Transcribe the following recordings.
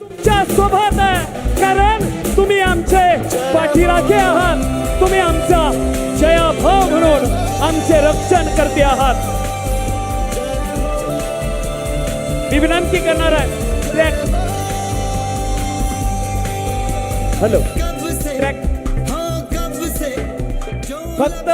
तुमच्यासोबत आहे. कारण तुम्ही आमचे पाठीराखे आहात. तुम्ही आमचा जयाभाव म्हणून आमचे रक्षण करते आहात. मी विनंती करणार आहे. हॅलो. फक्त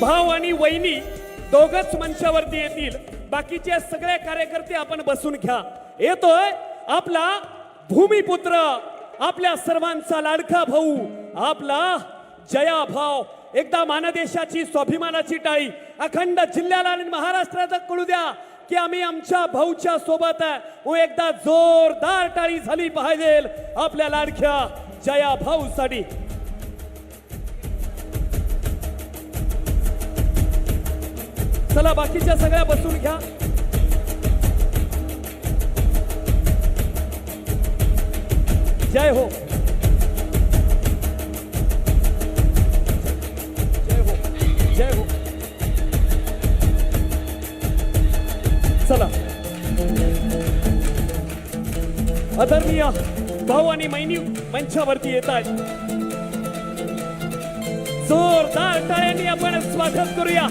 भाव आणि वहिनी दोघच मंचावरती येतील. बाकीचे सगळे कार्यकर्ते आपण बसून घ्या. येतोय आपला भूमिपुत्र आपल्या सर्वांचा लाडका भाऊ आपला जया भाव एकदा मानदेशाची स्वाभिमानाची टाळी. अखंड जिल्ह्याला आणि महाराष्ट्राचा कळू द्या की आम्ही आमच्या भाऊच्या सोबत आहे. व एकदा जोरदार टाळी झाली पाहिजे आपल्या लाडक्या जया भाऊसाठी चला बाकीच्या सगळ्या बसून घ्या. जय हो। जय हो। जय हो। चला। आदरणीय भाऊ आणि मैनी मंचावरती येत आहेत. जोरदार टाळ्यांनी आपण स्वागत करूया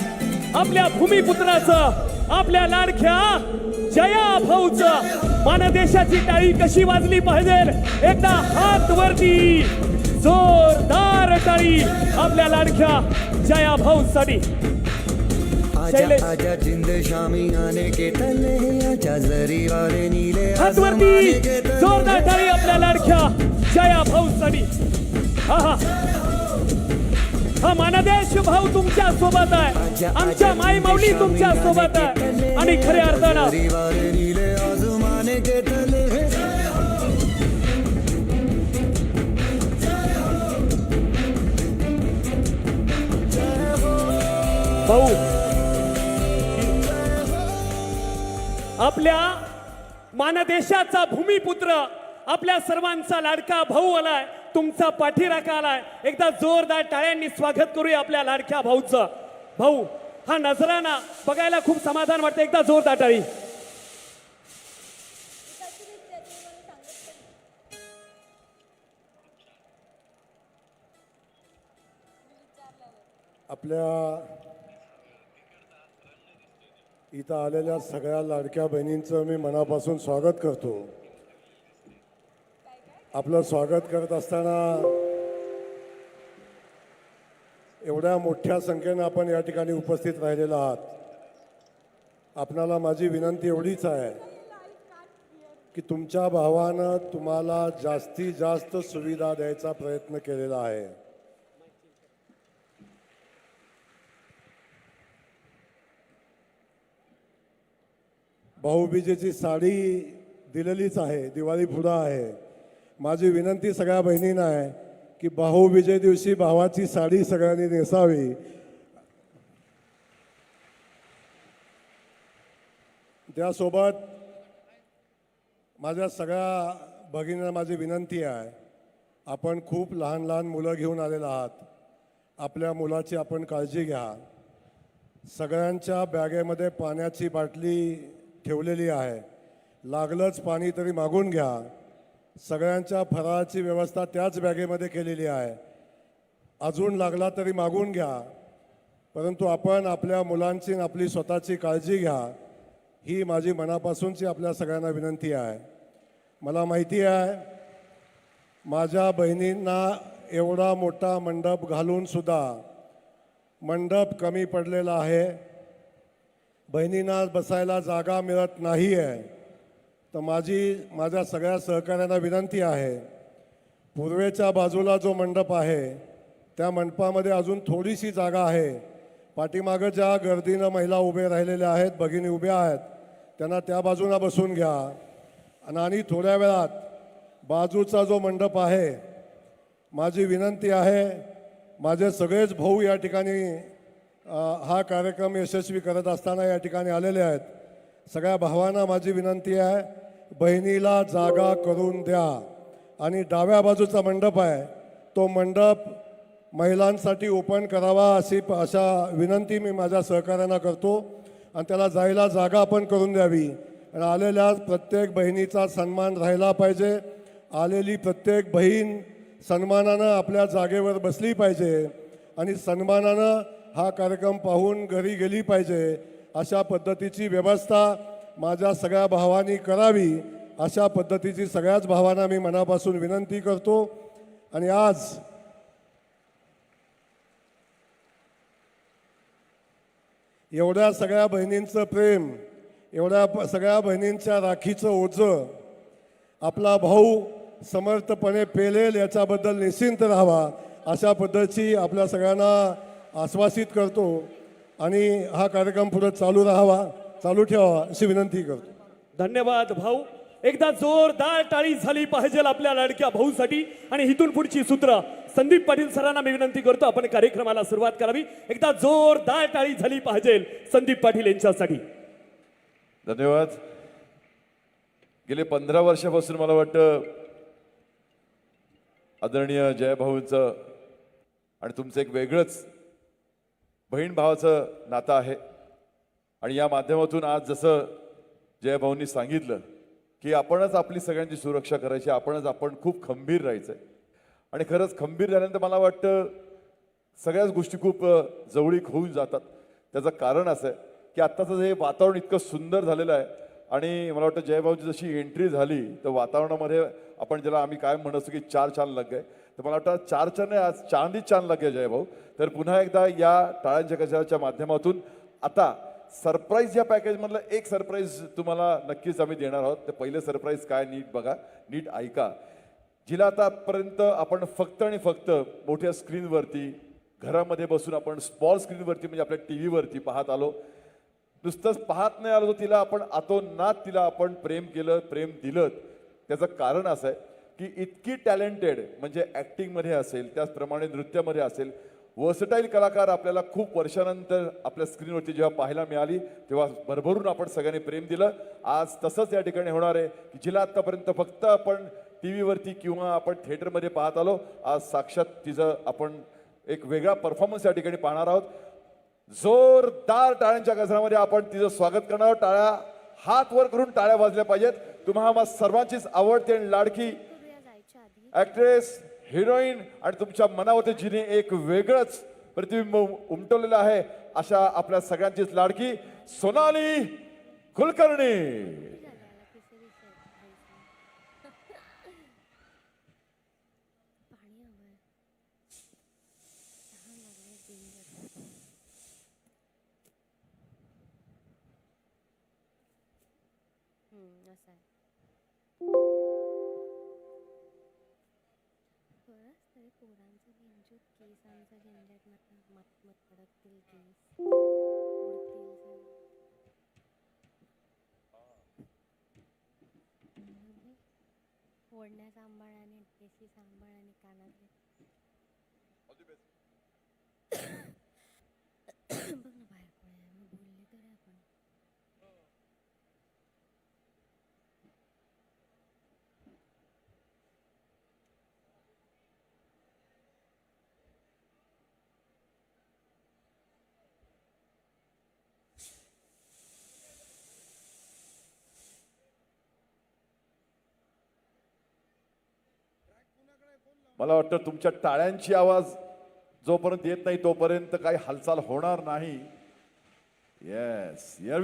आपल्या भूमिपुत्राचं आपल्या लाडक्या जया भाऊचं. मानदेशाची टाळी कशी वाजली पाहिजे एकदा हात वरती. जोरदार टाळी आपल्या लाडक्या जया भाऊसाठी. आजा शैलेश. आजा जिंद शामी आने के तले आजा जरी वाले नीले हात वरती. आसमाने के तले। जोरदार टाळी आपल्या लाडक्या जया भाऊसाठी. हा हा. हा मानदेश भाऊ तुमच्यासोबत आहे. आमच्या माई माऊली तुमच्यासोबत आहे. आणि खऱ्या अर्थानं भाऊ. आपल्या मानदेशाचा भूमिपुत्र आपल्या सर्वांचा लाडका भाऊ आलाय. तुमचा पाठीराखा आलाय? एकदा जोरदार टाळ्यांनी स्वागत करूया आपल्या लाडक्या भाऊचं. भाऊ हा नजराना बघायला खूप समाधान वाटतं. एकदा जोरदार टाळी. आपल्या इथं आलेल्या सगळ्या लाडक्या बहिणींचं मी मनापासून स्वागत करतो. आपलं स्वागत करत असताना एवढ्या मोठ्या संख्येनं आपण या ठिकाणी उपस्थित राहिलेला आहात. आपणाला माझी विनंती एवढीच आहे की तुमच्या भावानं तुम्हाला जास्तीत जास्त सुविधा द्यायचा प्रयत्न केलेला आहे. भाऊबीजेची साडी दिलेलीच आहे दिवाळी पुढं आहे. माझी विनंती सगळ्या बहिणींना आहे की भाऊबीजे दिवशी भावाची साडी सगळ्यांनी नेसावी. त्यासोबत माझ्या सगळ्या भगिनींना माझी विनंती आहे आपण खूप लहान लहान मुलं घेऊन आलेला आहात. आपल्या मुलाची आपण काळजी घ्या. सगळ्यांच्या बॅगेमध्ये पाण्याची बाटली ठेवलेली आहे. लागलंच पाणी तरी मागून घ्या. सगळ्यांच्या फराळाची व्यवस्था त्याच बॅगेमध्ये केलेली आहे. अजून लागला तरी मागून घ्या परंतु आपण आपल्या मुलांची आणि आपली स्वतःची काळजी घ्या. ही माझी मनापासूनची आपल्या सगळ्यांना विनंती आहे. मला माहिती आहे माझ्या बहिणींना एवढा मोठा मंडप घालूनसुद्धा मंडप कमी पडलेला आहे. बहिणींना बसायला जागा मिळत नाही आहे तर माझी माझ्या सगळ्या सहकाऱ्यांना विनंती आहे पूर्वेच्या बाजूला जो मंडप आहे त्या मंडपामध्ये अजून थोडीशी जागा आहे. पाठीमागं ज्या गर्दीनं महिला उभे राहिलेल्या आहेत भगिनी उभ्या आहेत त्यांना त्या बाजूला बसून घ्या. आणि थोड्या वेळात बाजूचा जो मंडप आहे माझी विनंती आहे माझे सगळेच भाऊ या ठिकाणी हा कार्यक्रम यशस्वी करत असताना या ठिकाणी आलेले आहेत. सगळ्या भावांना माझी विनंती आहे. बहिणीला जागा करून द्या. आणि डाव्या बाजूचा मंडप आहे. तो मंडप महिलांसाठी ओपन करावा अशी अशा विनंती मी माझ्या सहकाऱ्यांना करतो. आणि त्याला जायला जागा आपण करून द्यावी. आणि आलेल्या प्रत्येक बहिणीचा सन्मान राहिला पाहिजे. आलेली प्रत्येक बहीण सन्मानानं आपल्या जागेवर बसली पाहिजे. आणि सन्मानानं हा कार्यक्रम पाहून घरी गेली पाहिजे. अशा पद्धतीची व्यवस्था माझ्या सगळ्या भावांनी करावी अशा पद्धतीची सगळ्याच भावांना मी मनापासून विनंती करतो. आणि आज एवढ्या सगळ्या बहिणींचं प्रेम एवढ्या सगळ्या बहिणींच्या राखीचं ओझं आपला भाऊ समर्थपणे पेलेल याच्याबद्दल निश्चिंत राहावा अशा पद्धतीची आपल्या सगळ्यांना आश्वासित करतो. आणि हा कार्यक्रम पुढे चालू राहावा. चालू ठेवावा अशी विनंती करतो. धन्यवाद भाऊ. एकदा जोरदार टाळी झाली पाहिजे आपल्या लाडक्या भाऊसाठी. आणि इथून पुढची सूत्र संदीप पाटील सरांना मी विनंती करतो आपण कार्यक्रमाला सुरुवात करावी. एकदा जोरदार टाळी झाली पाहिजे संदीप पाटील यांच्यासाठी. धन्यवाद. गेले पंधरा वर्षापासून मला वाटतं आदरणीय जयभाऊंचं आणि तुमचं एक वेगळंच बहीण भावाचं नातं आहे. आणि या माध्यमातून आज जसं जयभाऊंनी सांगितलं की आपणच आपली सगळ्यांची सुरक्षा करायची आपणच आपण खूप खंबीर राहायचं आहे आणि खरंच खंबीर झाल्यानंतर मला वाटतं सगळ्याच गोष्टी खूप जवळीक होऊन जातात. त्याचं कारण असं आहे की आत्ताचं हे वातावरण इतकं सुंदर झालेलं आहे. आणि मला वाटतं जयभाऊची जशी एंट्री झाली तर वातावरणामध्ये आपण ज्याला आम्ही काय म्हणत असतो की चार चांद लग गए तर मला वाटतं चार चांद नाही आज चांदीच चांद लग गए जयभाऊ. तर पुन्हा एकदा या टाळ्यांच्या कचऱ्याच्या माध्यमातून आता सरप्राईज या पॅकेजमधलं एक सरप्राईज तुम्हाला नक्कीच आम्ही देणार आहोत. ते पहिलं सरप्राईज काय नीट बघा नीट ऐका. जिला आतापर्यंत आपण फक्त आणि फक्त मोठ्या स्क्रीनवरती घरामध्ये बसून आपण स्मॉल स्क्रीनवरती म्हणजे आपल्या टी व्हीवरती पाहत आलो. नुसतंच पाहत नाही आलो तर तिला आपण आतोनात तिला आपण प्रेम केलं प्रेम दिलं. त्याचं कारण असं आहे की इतकी टॅलेंटेड म्हणजे ॲक्टिंगमध्ये असेल त्याचप्रमाणे नृत्यामध्ये असेल वर्सटाईल कलाकार आपल्याला खूप वर्षानंतर आपल्या स्क्रीनवरती जेव्हा पाहायला मिळाली तेव्हा भरभरून आपण सगळ्यांनी प्रेम दिलं. आज तसंच या ठिकाणी होणार आहे की जिला आत्तापर्यंत फक्त आपण टी व्हीवरती किंवा आपण थिएटरमध्ये पाहत आलो आज साक्षात तिचं आपण एक वेगळा परफॉर्मन्स या ठिकाणी पाहणार आहोत. जोरदार टाळ्यांच्या गजरामध्ये आपण तिचं स्वागत करणार आहोत. टाळ्या हात वर करून टाळ्या वाजल्या पाहिजेत. तुम्हाला सर्वांचीच आवडती आणि लाडकी ऍक्ट्रेस हिरोईन आणि तुमच्या मनावरती जिने एक वेगळंच प्रतिबिंब उमटवलेलं आहे अशा आपल्या सगळ्यांचीच लाडकी सोनाली कुलकर्णी. पाणी तरी पोरांचं झेंझूट केसांचं झंझट मत मत मत अडकतील केस. उडतील सगळे. म्हणजे ओढण्या सांभाळ आणि केसी सांभाळ आणि कानातले बघ ना बाहेर कोण आहे मी बोलले तर आहे आपण मला वाटतं तुमच्या टाळ्यांची आवाज जोपर्यंत येत नाही तोपर्यंत काही हालचाल होणार नाही. येस यर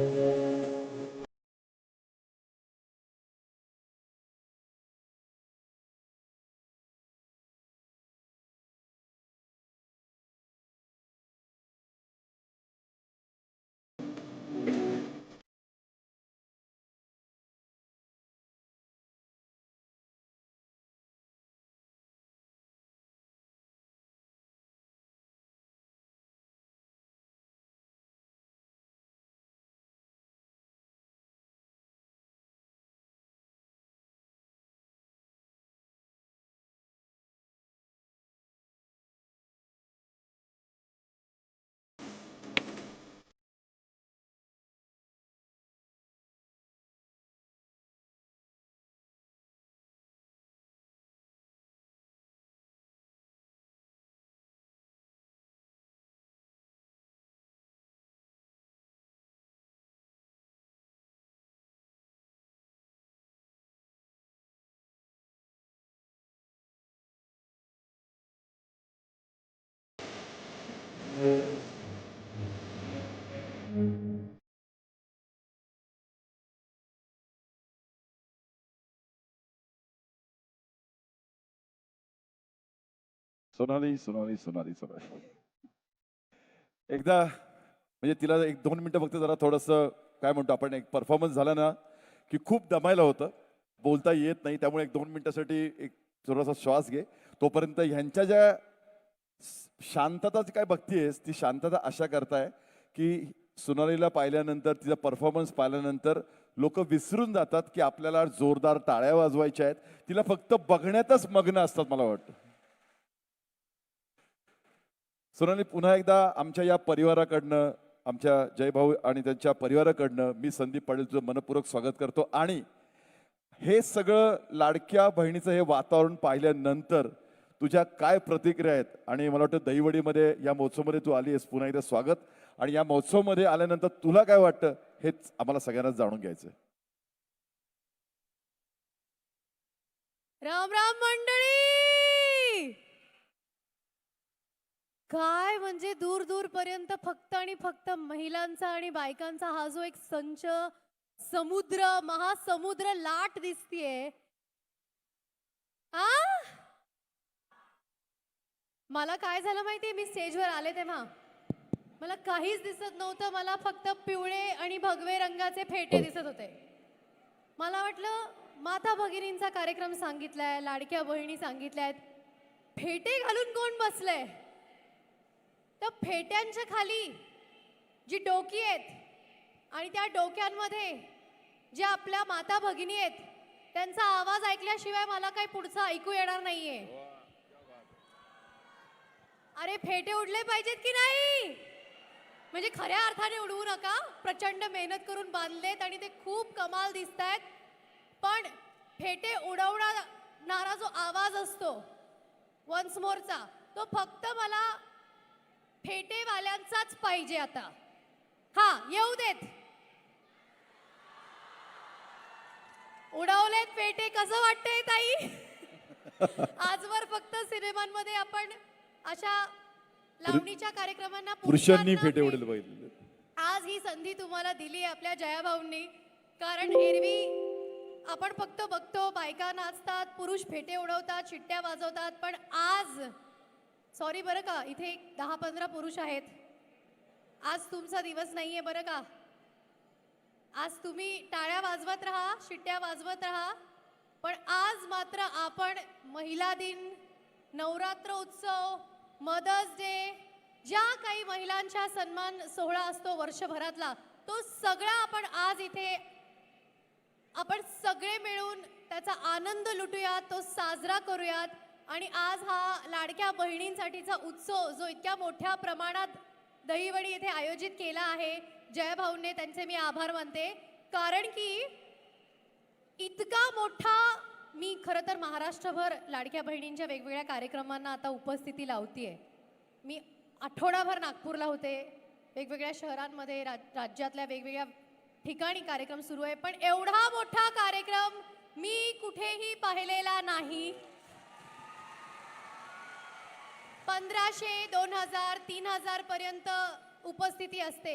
वी गो सोनाली सोनाली सोनाली सोनाली एकदा म्हणजे तिला एक दोन मिनटं फक्त जरा थोडंसं काय म्हणतो आपण एक परफॉर्मन्स झाला ना की खूप दमायला होतं. बोलता येत नाही त्यामुळे एक दोन मिनटासाठी एक थोडासा श्वास घे. तोपर्यंत ह्यांच्या ज्या शांतता काय बघतीयस ती शांतता अशा करताय की सोनालीला पाहिल्यानंतर तिचा परफॉर्मन्स पाहिल्यानंतर लोक विसरून जातात की आपल्याला जोरदार टाळ्या वाजवायच्या आहेत. तिला फक्त बघण्यातच मग्न असतात मला वाटतं. सोनाली पुन्हा एकदा आमच्या या परिवाराकडनं आमच्या जयभाऊ आणि त्यांच्या परिवाराकडनं मी संदीप पाटील तुझं मनपूर्वक स्वागत करतो. आणि हे सगळं लाडक्या बहिणीचं हे वातावरण पाहिल्यानंतर तुझ्या काय प्रतिक्रिया आहेत? आणि मला वाटतं दहीवडीमध्ये या महोत्सवमध्ये तू आली आहेस पुन्हा एकदा स्वागत. आणि या महोत्सवमध्ये आल्यानंतर तुला काय वाटतं? हेच आम्हाला सगळ्यांना जाणून घ्यायचं आहे. राम राम मंडळी! काय म्हणजे दूर दूर पर्यंत फक्त आणि फक्त महिलांचा आणि बायकांचा हा जो एक संच समुद्र महासमुद्र लाट दिसतीये. आ? मला काय झालं माहितीये? मी स्टेजवर आले तेव्हा. मला काहीच दिसत नव्हतं. मला फक्त पिवळे आणि भगवे रंगाचे फेटे दिसत होते. मला वाटलं माता भगिनींचा कार्यक्रम सांगितलाय लाडक्या बहिणी सांगितल्यात. फेटे घालून कोण बसलंय? तर फेट्यांच्या खाली जी डोकी आहेत आणि त्या डोक्यांमध्ये ज्या आपल्या माता भगिनी आहेत त्यांचा आवाज ऐकल्याशिवाय मला काही पुढचं ऐकू येणार नाहीये. अरे फेटे उडले पाहिजेत की नाही? म्हणजे खऱ्या अर्थाने उडवू नका. प्रचंड मेहनत करून बांधलेत आणि ते खूप कमाल दिसत आहेत पण फेटे उडवणारा जो आवाज असतो वन्स मोरचा तो फक्त मला फेटेवाल्यांचाच पाहिजे आता. हा येऊ देत. उडवलेत पेटे कसं वाटतंय ताई? आजवर फक्त सिनेमांमध्ये आपण अशा लावणीच्या कार्यक्रमांना पुरुषांनी फेटे उडेल बघितले आज ही संधी तुम्हाला दिली आपल्या जयाभाऊंनी. कारण एरवी आपण फक्त बघतो बायका नाचतात पुरुष फेटे उडवतात शिट्ट्या वाजवतात पण आज सॉरी बरं का? इथे दहा पंधरा पुरुष आहेत. आज तुमचा दिवस नाही आहे बरं का? आज तुम्ही टाळ्या वाजवत राहा शिट्ट्या वाजवत राहा पण आज मात्र आपण महिला दिन नवरात्र उत्सव मदर्स डे ज्या काही महिलांच्या सन्मान सोहळा असतो वर्षभरातला तो सगळा आपण आज इथे आपण सगळे मिळून त्याचा आनंद लुटूयात तो साजरा करूयात. आणि आज हा लाडक्या बहिणींसाठीचा उत्सव जो इतक्या मोठ्या प्रमाणात दहीवडी येथे आयोजित केला आहे जयभाऊंने त्यांचे मी आभार मानते. कारण की इतका मोठा मी खरं तर महाराष्ट्रभर लाडक्या बहिणींच्या वेगवेगळ्या कार्यक्रमांना आता उपस्थिती लावतीये. मी आठवडाभर नागपूरला होते वेगवेगळ्या शहरांमध्ये राज राज्यातल्या वेगवेगळ्या ठिकाणी कार्यक्रम सुरू आहे पण एवढा मोठा कार्यक्रम मी कुठेही पाहिलेला नाही. पंधराशे दोन हजार तीन हजार पर्यंत उपस्थिती असते.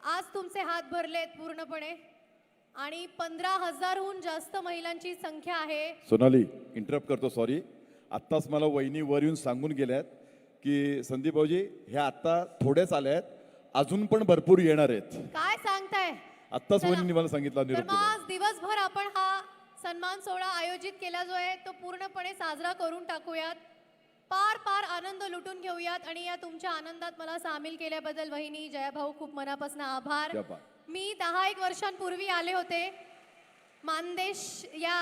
आज तुमचे हात भरलेत पूर्णपणे. आणि पंधरा हजारहून जास्त महिलांची संख्या आहे. सोनाली इंटरप्ट करतो सॉरी आत्ताच मला वहिनी वर येऊन सांगून गेल्यात की संदीप भाऊजी ह्या आत्ता थोड्याच आल्या आहेत अजून पण भरपूर येणार आहेत. काय सांगताय? आत्ताच चला. वहिनी मला सांगितलं तर मग. आज दिवसभर आपण हा सन्मान सोहळा आयोजित केला जो आहे तो पूर्णपणे साजरा करून टाकूयात. पार पार आनंद लुटून घेऊयात आणि या तुमच्या आनंदात मला सामील केल्याबद्दल वहिनी जयाभाऊ खूप मनापासून आभार. मी दहा एक वर्षांपूर्वी आले होते. मानदेश या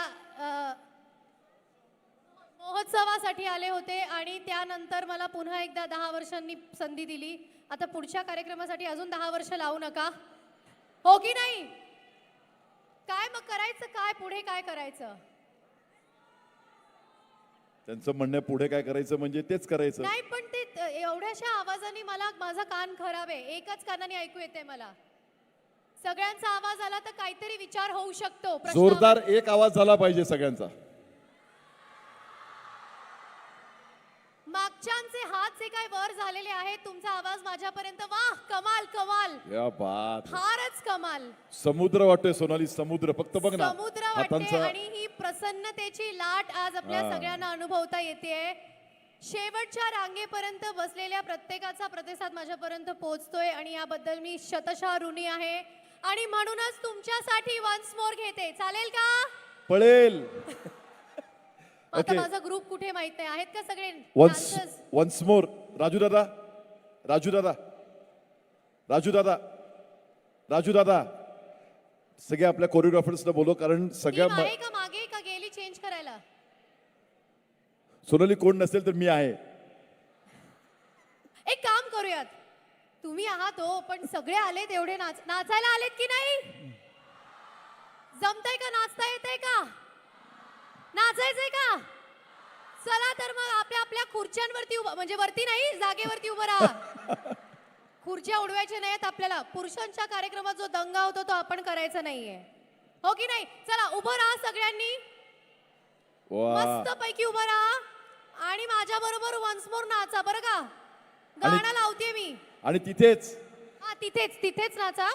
महोत्सवासाठी आले होते आणि त्यानंतर मला पुन्हा एकदा दहा वर्षांनी संधी दिली. आता पुढच्या कार्यक्रमासाठी अजून दहा वर्ष लावू नका. हो की नाही? काय मग करायचं? काय पुढे काय करायचं? त्यांचं म्हणणं पुढे काय करायचं म्हणजे तेच करायचं. नाही पण ते एवढ्याशा आवाजाने मला माझा कान खराब आहे. एकच कानाने ऐकू येते मला. सगळ्यांचा आवाज आला तर काहीतरी विचार होऊ शकतो. जोरदार एक आवाज झाला पाहिजे सगळ्यांचा. मागच्यांचे हात जे काय वर झालेले आहेत? तुमचा आवाज माझ्यापर्यंत वाह कमाल कमाल. या बात फारच कमाल. समुद्र वाटतोय सोनाली समुद्र. फक्त बघ ना समुद्र वाटते हातांचा आणि ही प्रसन्नतेची लाट आज आपल्या हा. सगळ्यांना अनुभवता येते शेवटच्या रांगेपर्यंत बसलेल्या प्रत्येकाचा प्रतिसाद माझ्यापर्यंत पोहोचतोय आणि याबद्दल मी शतशः ऋणी आहे. आणि म्हणूनच तुमच्यासाठी वन्स मोर घेते. चालेल का? पळेल. आता Okay. माझा ग्रुप कुठे माहीत नाही? आहेत का सगळे once dancers? Once more Raju दादा. राजू दादा. राजू दादा. राजू दादा. सगळ्या आपल्या कोरिओग्राफर्सला बोलव कारण सगळ्या म- आहे का मागे का गेली चेंज करायला? सोनाली कोण नसेल तर मी आहे. एक काम करूयात. तुम्ही आहात हो पण सगळे आलेत एवढे नाच नाचायला आलेत की नाही? जमतंय का? नाचता येतंय का? नाचायचंय का? चला तर मग आपल्या आपल्या खुर्च्यांवरती उभा म्हणजे वरती नाही जागेवरती उभं राहा. खुर्च्या उडवायच्या नाहीत आपल्याला. पुरुषांच्या कार्यक्रमात जो दंगा होतो तो आपण करायचा नाहीये. हो की नाही? चला उभं राहा सगळ्यांनी. मस्त पैकी उभं राहा. आणि माझ्या बरोबर वन्स मोर नाचा बरं का? गाणं लावते मी. आणि तिथेच. हा तिथेच तिथेच नाचा.